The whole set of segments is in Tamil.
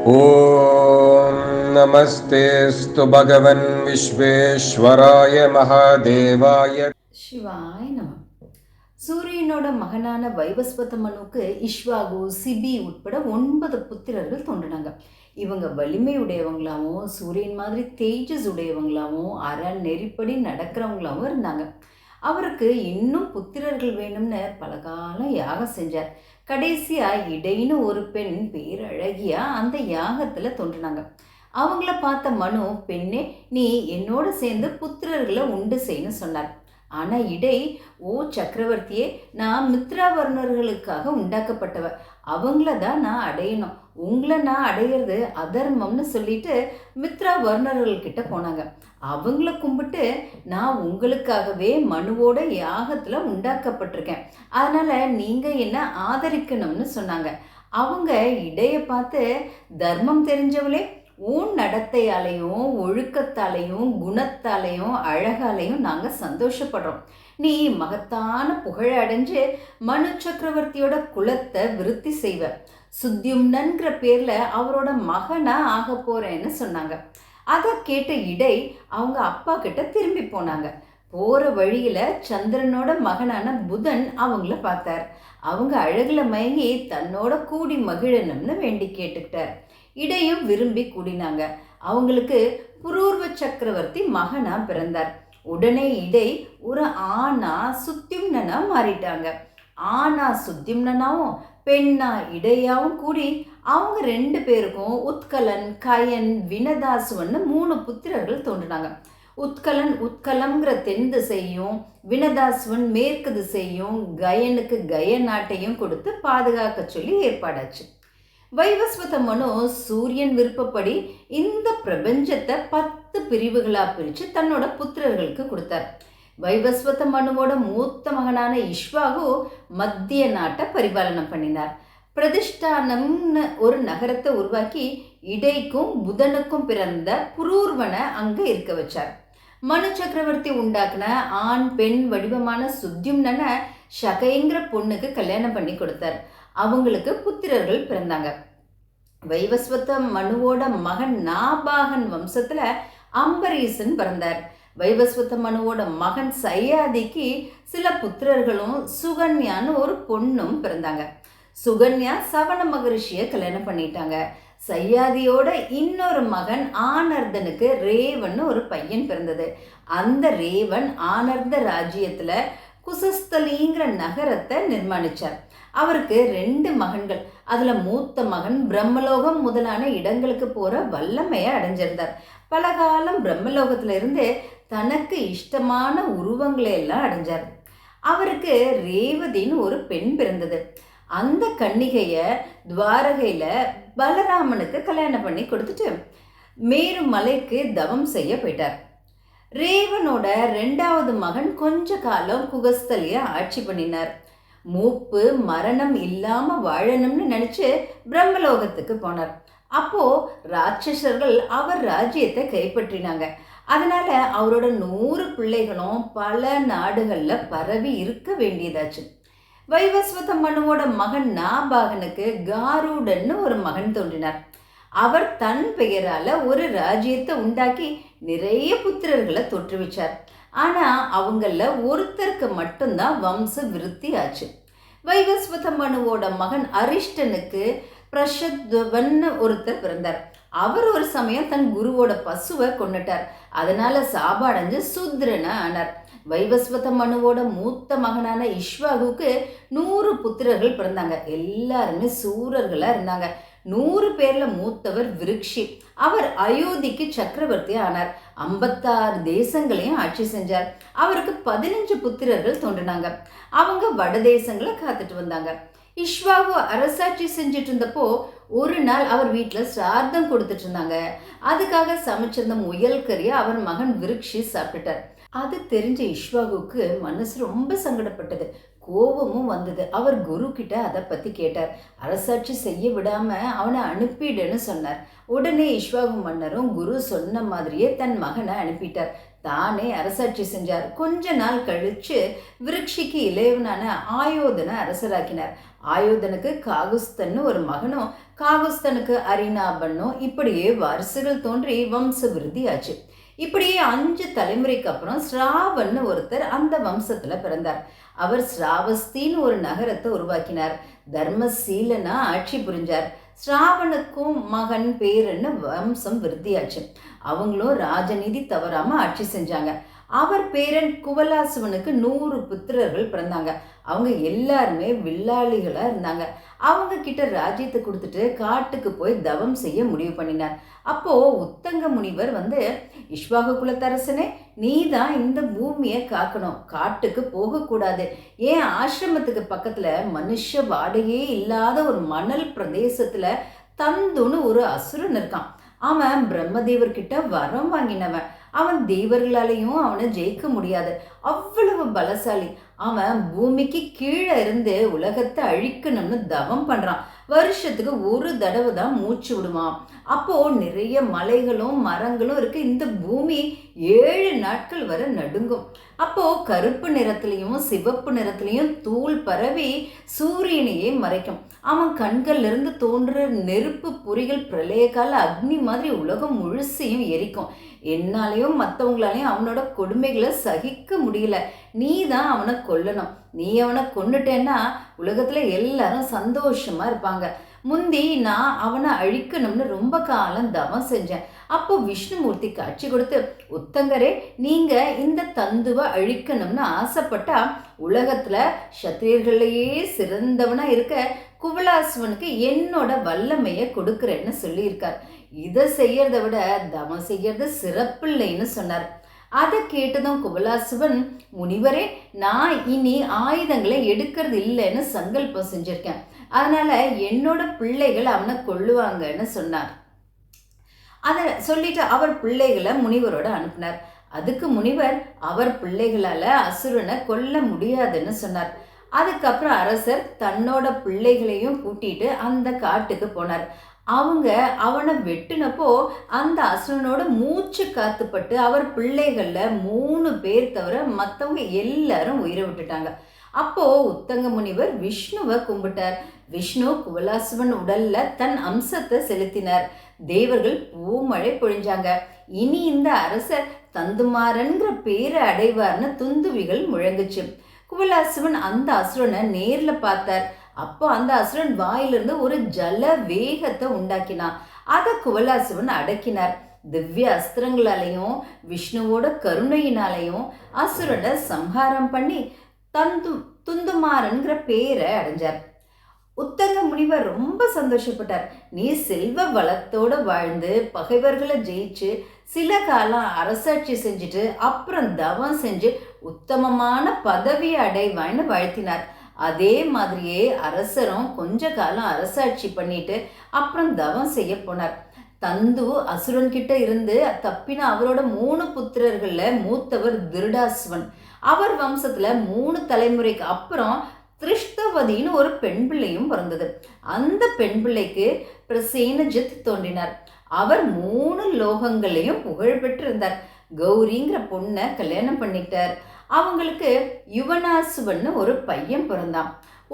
ॐ नमस्तेऽस्तु भगवन् विश्वेश्वराय महादेवाय சிவாய் நம சூரியனோட மகனான வைவஸ்வத மனுக்கு இஷ்வாகு சிபி உட்பட ஒன்பது புத்திரர்கள் தோன்றினாங்க இவங்க வலிமை உடையவங்களாவும் சூரியன் மாதிரி தேஜஸ் உடையவங்களாவும் அற நெறிப்படி நடக்கிறவங்களாவும் இருந்தாங்க அவருக்கு இன்னும் புத்திரர்கள் வேணும்னு பல காலம் யாகம் செஞ்சார் கடைசியா இடைன்னு ஒரு பெண் பேரழகியா அந்த யாகத்துல தோன்றினாங்க. அவங்கள பார்த்த மனு பெண்ணே நீ என்னோட சேர்ந்து புத்திரர்களை உண்டு செய்யணும் சொன்னார். ஆனால் இடை ஓ சக்கரவர்த்தியே நான் மித்ராவர்ணர்களுக்காக உண்டாக்கப்பட்டவ அவங்கள தான் நான் அடையணும். உங்களை நான் அடையிறது அதர்மம்னு சொல்லிட்டு மித்ரா வர்ணர்கள்கிட்ட போனாங்க. அவங்கள கும்பிட்டு நான் உங்களுக்காகவே மனுவோட யாகத்தில் உண்டாக்கப்பட்டிருக்கேன். அதனால் நீங்கள் என்ன ஆதரிக்கணும்னு சொன்னாங்க. அவங்க இடையை பார்த்து தர்மம் தெரிஞ்சவளே உன் நடத்தையாலையும் ஒழுக்கத்தாலையும் குணத்தாலையும் அழகாலையும் நாங்கள் சந்தோஷப்படுறோம். நீ மகத்தான புகழ அடைஞ்சு மனு சக்கரவர்த்தியோட குலத்தை விருத்தி செய்வ. சுத்தியும்னன்ற பேரில் அவரோட மகனாக ஆக போகிறேன்னு சொன்னாங்க. அதை கேட்ட இடை அவங்க அப்பா கிட்ட திரும்பி போனாங்க. போகிற வழியில் சந்திரனோட மகனான புதன் அவங்கள பார்த்தார். அவங்க அழகில் மயங்கி தன்னோட கூடி மகிழணும்னு வேண்டி கேட்டுக்கிட்டார். இடையும் விரும்பி கூடினாங்க. அவங்களுக்கு புரூர்வ சக்கரவர்த்தி மகனா பிறந்தார். உடனே இடை ஒரு ஆனா சுத்தியும்னனா மாறிட்டாங்க. ஆனா சுத்தியும்னனாவும் பெண்ணா இடையாவும் கூடி அவங்க ரெண்டு பேருக்கும் உத்கலன் கயன் வினதாசுவன்னு மூணு புத்திரர்கள் தோன்றினாங்க. உத்கலன் உத்கலம்ங்கிற தென் திசையும் வினதாசுவன் மேற்கு திசையும் கயனுக்கு கய நாட்டையும் கொடுத்து பாதுகாக்க சொல்லி ஏற்பாடாச்சு. வைவஸ்வத மனு சூரியன் விருப்பப்படி இந்த பிரபஞ்சத்தை பத்து பிரிவுகளா பிரிச்சு தன்னோட புத்திரர்களுக்கு கொடுத்தார். வைவஸ்வத மனுவோட மூத்த மகனான இஷ்வாகு மத்திய நாட்டை பரிபாலனம் பண்ணினார். பிரதிஷ்டானம்னு ஒரு நகரத்தை உருவாக்கி இடைக்கும் புதனுக்கும் பிறந்த புரூர்வனை அங்கே இருக்க வச்சார். மனு சக்கரவர்த்தி உண்டாக்குன ஆண் பெண் வடிவமான சுத்தியும்னன ஷகைங்கிற பொண்ணுக்கு கல்யாணம் பண்ணி கொடுத்தார். அவங்களுக்கு புத்திரர்கள் பிறந்தாங்க. வைவஸ்வத மனுவோட மகன் நாபாகன் வம்சத்துல அம்பரீசன் பிறந்தார். வைவஸ்வத மனுவோட மகன் சையாதிக்கு சில புத்திரர்களும் சுகன்யான்னு ஒரு பொண்ணும் பிறந்தாங்க. சுகன்யா சவண மகரிஷியை கல்யாணம் பண்ணிட்டாங்க. சையாதியோட இன்னொரு மகன் ஆனர்தனுக்கு ரேவன் ஒரு பையன் பிறந்தது. அந்த ரேவன் ஆனர்த ராஜ்யத்தில் குசஸ்தலிங்கிற நகரத்தை நிர்மாணிச்சார். அவருக்கு ரெண்டு மகன்கள். அதில் மூத்த மகன் பிரம்மலோகம் முதலான இடங்களுக்கு போகிற வல்லமையை அடைஞ்சிருந்தார். பல காலம் பிரம்மலோகத்துல இருந்து தனக்கு இஷ்டமான உருவங்களை எல்லாம் அடைஞ்சார். அவருக்கு ரேவதின்னு ஒரு பெண் பிறந்தது. அந்த கன்னிகையை துவாரகையில் பலராமனுக்கு கல்யாணம் பண்ணி கொடுத்துட்டு மேரு மலைக்கு தவம் செய்ய போயிட்டார். ரேவனோட ரெண்டாவது மகன் கொஞ்ச காலம் குகஸ்தலிய ஆட்சி பண்ணினார். மூப்பு மரணம் இல்லாம வாழணும்னு நினைச்சு பிரம்மலோகத்துக்கு போனார். அப்போ ராட்சசர்கள் அவர் ராஜ்யத்தை கைப்பற்றினாங்க. அதனால அவரோட நூறு பிள்ளைகளும் பல நாடுகளில் பரவி இருக்க வேண்டியதாச்சு. வைவஸ்வத மனுவோட மகன் நாபாகனுக்கு காருடன்னு ஒரு மகன் தோன்றினார். அவர் தன் பெயரால ஒரு ராஜ்யத்தை உண்டாக்கி நிறைய புத்திரர்களை தோற்றுவிச்சார். ஆனால் அவங்களில் ஒருத்தருக்கு மட்டும்தான் வம்ச விருத்தி ஆச்சு. வைவஸ்வத மனுவோட மகன் அரிஷ்டனுக்கு பிரஷத்வன் ஒருத்தர் பிறந்தார். அவர் ஒரு சமயம் தன் குருவோட பசுவை கொண்டுட்டார் அதனால சாபாடைஞ்சு சுத்ரன ஆனார். வைவஸ்வத மனுவோட மூத்த மகனான இஷ்வாகுக்கு நூறு புத்திரர்கள் பிறந்தாங்க. எல்லாருமே சூரர்களாக இருந்தாங்க. நூறு பேரில் மூத்தவர் விருக்ஷி. அவர் அயோத்திக்கு சக்கரவர்த்தி ஆனார். ஐம்பத்தாறு தேசங்களையும் ஆட்சி செஞ்சார். அவருக்கு பதினஞ்சு புத்திரர்கள் தோன்றினாங்க. அவங்க வட தேசங்களை காத்துட்டு வந்தாங்க. இஷ்வாகு அரசாட்சி செஞ்சுட்டு இருந்தப்போ ஒரு நாள் அவர் வீட்டில் சார்த்தம் கொடுத்துட்டு இருந்தாங்க. அதுக்காக சமைச்சிருந்த முயல் கறியை அவர் மகன் விருக்ஷி சாப்பிட்டுட்டார். அது தெரிஞ்ச இஷ்வாகுக்கு மனசு ரொம்ப சங்கடப்பட்டது. கோபமும் வந்தது. அவர் குரு கிட்ட அதை பற்றி கேட்டார். அரசாட்சி செய்ய விடாம அவனை அனுப்பிடுன்னு சொன்னார். உடனே இஷ்வாகு மன்னரும் குரு சொன்ன மாதிரியே தன் மகனை அனுப்பிட்டார். தானே அரசாட்சி செஞ்சார். கொஞ்ச நாள் கழிச்சு விருட்சிக்கு இளையவனான ஆயோதனை அரசராக்கினார். ஆயோதனுக்கு காகுஸ்தன்னு ஒரு மகனும் காகுஸ்தனுக்கு அரிணாபன்னும் இப்படியே வாரிசுகள் தோன்றி வம்ச விருதி ஆச்சு. இப்படியே அஞ்சு தலைமுறைக்கு அப்புறம் ஸ்ராவன்னு ஒருத்தர் அந்த வம்சத்துல பிறந்தார். அவர் ஸ்ராவஸ்தின்னு ஒரு நகரத்தை உருவாக்கினார். தர்மசீலனா ஆட்சி புரிஞ்சார். ஸ்ராவணுக்கும் மகன் பேருன்னு வம்சம் விருத்தியாச்சு. அவங்களும் ராஜநீதி தவறாம ஆட்சி செஞ்சாங்க. அவர் பேரன் குவலாசுவனுக்கு நூறு புத்திரர்கள் பிறந்தாங்க. அவங்க எல்லாருமே வில்லாளிகளாக இருந்தாங்க. அவங்க கிட்ட ராஜ்யத்தை கொடுத்துட்டு காட்டுக்கு போய் தவம் செய்ய முடிவு பண்ணினார். அப்போது உத்தங்க முனிவர் வந்து இஷ்வாக குலத்தரசனே நீ தான் இந்த பூமியை காக்கணும். காட்டுக்கு போகக்கூடாது. ஏன் ஆசிரமத்துக்கு பக்கத்தில் மனுஷ வாடகையே இல்லாத ஒரு மணல் பிரதேசத்தில் தந்துன்னு ஒரு அசுரன் இருக்கான். அவன் பிரம்மதேவர்கிட்ட வரம் வாங்கினவன். அவன் தேவர்களாலையும் அவனை ஜெயிக்க முடியாது. அவ்வளவு பலசாலி. அவன் பூமிக்கு கீழே இருந்து உலகத்தை அழிக்கணும்னு தவம் பண்றான். வருஷத்துக்கு ஒரு தடவை தான் மூச்சு விடுவான். அப்போ நிறைய மலைகளும் மரங்களும் இருக்கு. இந்த பூமி ஏழு நாட்கள் வரை நடுங்கும். அப்போ கருப்பு நிறத்துலையும் சிவப்பு நிறத்துலையும் தூள் பரவி சூரியனையே மறைக்கும். அவன் கண்கள்ல இருந்து தோன்ற நெருப்பு பொறிகள் பிரளய கால அக்னி மாதிரி உலகம் முழுசையும் எரிக்கும். என்னாலையும் மற்றவங்களாலையும் அவனோட கொடுமைகளை சகிக்க முடியல. நீ தான் அவனை கொல்லணும். நீ அவனை கொண்டுட்டேன்னா உலகத்துல எல்லாரும் சந்தோஷமா இருப்பாங்க. முந்தி நான் அவனை அழிக்கணும்னு ரொம்ப காலம் தவம் செஞ்சேன். அப்போ விஷ்ணுமூர்த்தி காட்சி கொடுத்து உத்தங்கரே நீங்கள் இந்த தந்துவை அழிக்கணும்னு ஆசைப்பட்டா உலகத்தில் சத்திரியர்களையே சிறந்தவனாக இருக்க குவலாசுவனுக்கு என்னோட வல்லமையை கொடுக்குறேன்னு சொல்லியிருக்கார். இதை செய்யறதை விட தவம் செய்யறது சிறப்பில்லைன்னு சொன்னார். அதை கேட்டதும் குபலாசுவன் முனிவரே நான் இனி ஆயுதங்களை எடுக்கிறது இல்லைன்னு சங்கல்பம் செஞ்சிருக்கேன். அதனால என்னோட பிள்ளைகள் அவனை கொள்ளுவாங்கன்னு சொன்னார். அதை சொல்லிட்டு அவர் பிள்ளைகளை முனிவரோட அனுப்பினார். அதுக்கு முனிவர் அவர் பிள்ளைகளால் அசுரனை கொல்ல முடியாதுன்னு சொன்னார். அதுக்கப்புறம் அரசர் தன்னோட பிள்ளைகளையும் கூட்டிட்டு அந்த காட்டுக்கு போனார். அவங்க அவனை வெட்டினப்போ அந்த அசுரனோட மூச்சு காத்துப்பட்டு அவர் பிள்ளைகளில் மூணு பேர் தவிர மற்றவங்க எல்லாரும் உயிரை விட்டுட்டாங்க. அப்போ உத்தங்க முனிவர் விஷ்ணுவை கும்பிட்டார். விஷ்ணு குவலாசுவன் உடல்ல தன் அம்சத்தை செலுத்தினார். தேவர்கள் பூமழை பொழிஞ்சாங்க. இனி இந்த அரசர் தந்துமாறன்கிற பேரை அடைவார்னு துந்துவிகள் முழங்குச்சு. குவலாசுவன் அந்த அசுரனை நேரில் பார்த்தார். அப்போ அந்த அசுரன் வாயிலிருந்து ஒரு ஜல வேகத்தை உண்டாக்கினான். அதை குவலாசுவன் அடக்கினார். திவ்ய அஸ்திரங்களாலையும் விஷ்ணுவோட கருணையினாலையும் அசுரனை சம்ஹாரம் பண்ணி தந்து துந்துமாறன்கிற பேரை அடைஞ்சார். உத்தங்க முனிவர் ரொம்ப சந்தோஷப்பட்டார். நீ செல்வ வளத்தோடு வாழ்ந்து பகைவர்களை ஜெயிச்சு சில காலம் அரசாட்சி செஞ்சுட்டு அப்புறம் தவம் செஞ்சு உத்தமமான பதவியை அடைவான்னு வாழ்த்தினார். அதே மாதிரியே அரசரும் கொஞ்ச காலம் அரசாட்சி பண்ணிட்டு அப்புறம் தவம் செய்ய போனார். தந்து அசுரன் கிட்ட இருந்து தப்பின அவரோட மூணு புத்திரர்கள்ல மூத்தவர் திருடாஸ்வன். அவர் வம்சத்துல மூணு தலைமுறைக்கு அப்புறம் திருஷ்டவதின்னு ஒரு பெண் பிள்ளையும் பிறந்தது. அந்த பெண் பிள்ளைக்கு பிரசேனஜித் தோன்றினார். அவர் மூணு லோகங்களையும் புகழ் பெற்றிருந்தார். கௌரிங்கிற பொண்ணை கல்யாணம் பண்ணிட்டார். அவங்களுக்கு யுவனாசுவன்னு ஒரு பையன் பிறந்தான்.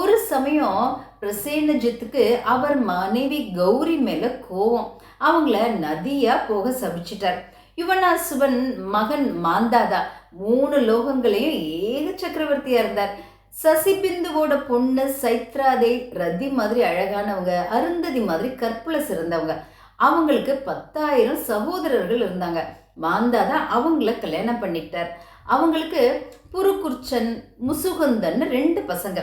ஒரு சமயம் பிரசேனஜித்துக்கு அவர் மனைவி கௌரி மேலே கோவம். அவங்கள நதியாக போக சபிச்சிட்டார். யுவனாசுவன் மகன் மாந்தாதா மூணு லோகங்களையும் ஏக சக்கரவர்த்தியாக இருந்தார். சசிபிந்துவோட பொண்ணு சைத்ராதே ரதி மாதிரி அழகானவங்க அருந்ததி மாதிரி கற்புல சிறந்தவங்க. அவங்களுக்கு பத்தாயிரம் சகோதரர்கள் இருந்தாங்க. மாந்தாதா அவங்கள கல்யாணம் பண்ணிக்கிட்டார். அவங்களுக்கு புருகுர்ச்சன் முசுகுந்தன் ரெண்டு பசங்க.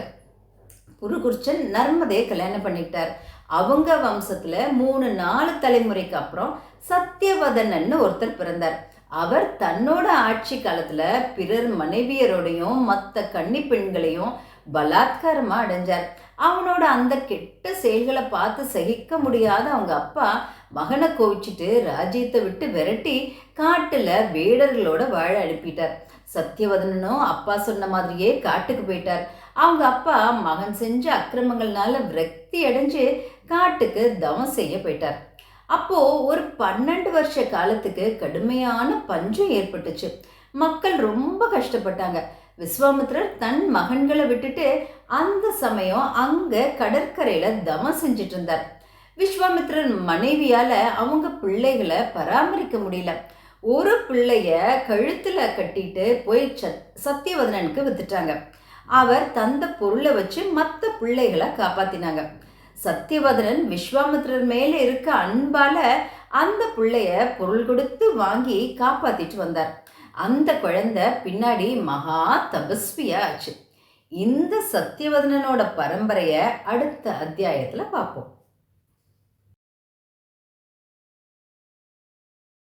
புருகுர்ச்சன் நர்மதையை கல்யாணம் பண்ணிக்கிட்டார் அவங்க வம்சத்தில் மூணு நாலு தலைமுறைக்கு அப்புறம் சத்தியவதனன்னு ஒருத்தர் பிறந்தார். அவர் தன்னோட ஆட்சி காலத்தில் பிறர் மனைவியரோடையும் மற்ற கன்னி பெண்களையும் பலாத்காரமாக அடைஞ்சார். அவனோட அந்த கெட்ட செயல்களை பார்த்து சகிக்க முடியாத அவங்க அப்பா மகனை கோவிச்சிட்டு ராஜ்யத்தை விட்டு விரட்டி காட்டில் வேடர்களோட வாழ அனுப்பிட்டார். சத்தியவதனனும் அப்பா சொன்ன மாதிரியே காட்டுக்கு போயிட்டார். அவங்க அப்பா மகன் செஞ்ச அக்கிரமங்கள்னால விரக்தி அடைஞ்சு காட்டுக்கு தவம் செய்ய போயிட்டார். அப்போ ஒரு பன்னெண்டு வருஷ காலத்துக்கு கடுமையான பஞ்சம் ஏற்பட்டுச்சு. மக்கள் ரொம்ப கஷ்டப்பட்டாங்க. விஸ்வாமித்ரர் தன் மகன்களை விட்டுட்டு அந்த சமயம் அங்கே கடற்கரையில் தவம் செஞ்சுட்டு இருந்தார். விஸ்வாமித்ரன் மனைவியால் அவங்க பிள்ளைகளை பராமரிக்க முடியல. ஒரு பிள்ளைய கழுத்தில் கட்டிட்டு போய் சத் சத்தியவதனனுக்கு வித்துட்டாங்க. அவர் தந்த பொருளை வச்சு மற்ற பிள்ளைகளை காப்பாத்தினாங்க. சத்தியவதனன் விஸ்வாமித்திரர் மேலே இருக்க அன்பால் அந்த பிள்ளைய பொருள் கொடுத்து வாங்கி காப்பாற்றிட்டு வந்தார். அந்த குழந்தை பின்னாடி மகா தபஸ்வியா ஆச்சு. இந்த சத்தியவதனனோட பரம்பரையை அடுத்த அத்தியாயத்தில் பார்ப்போம்.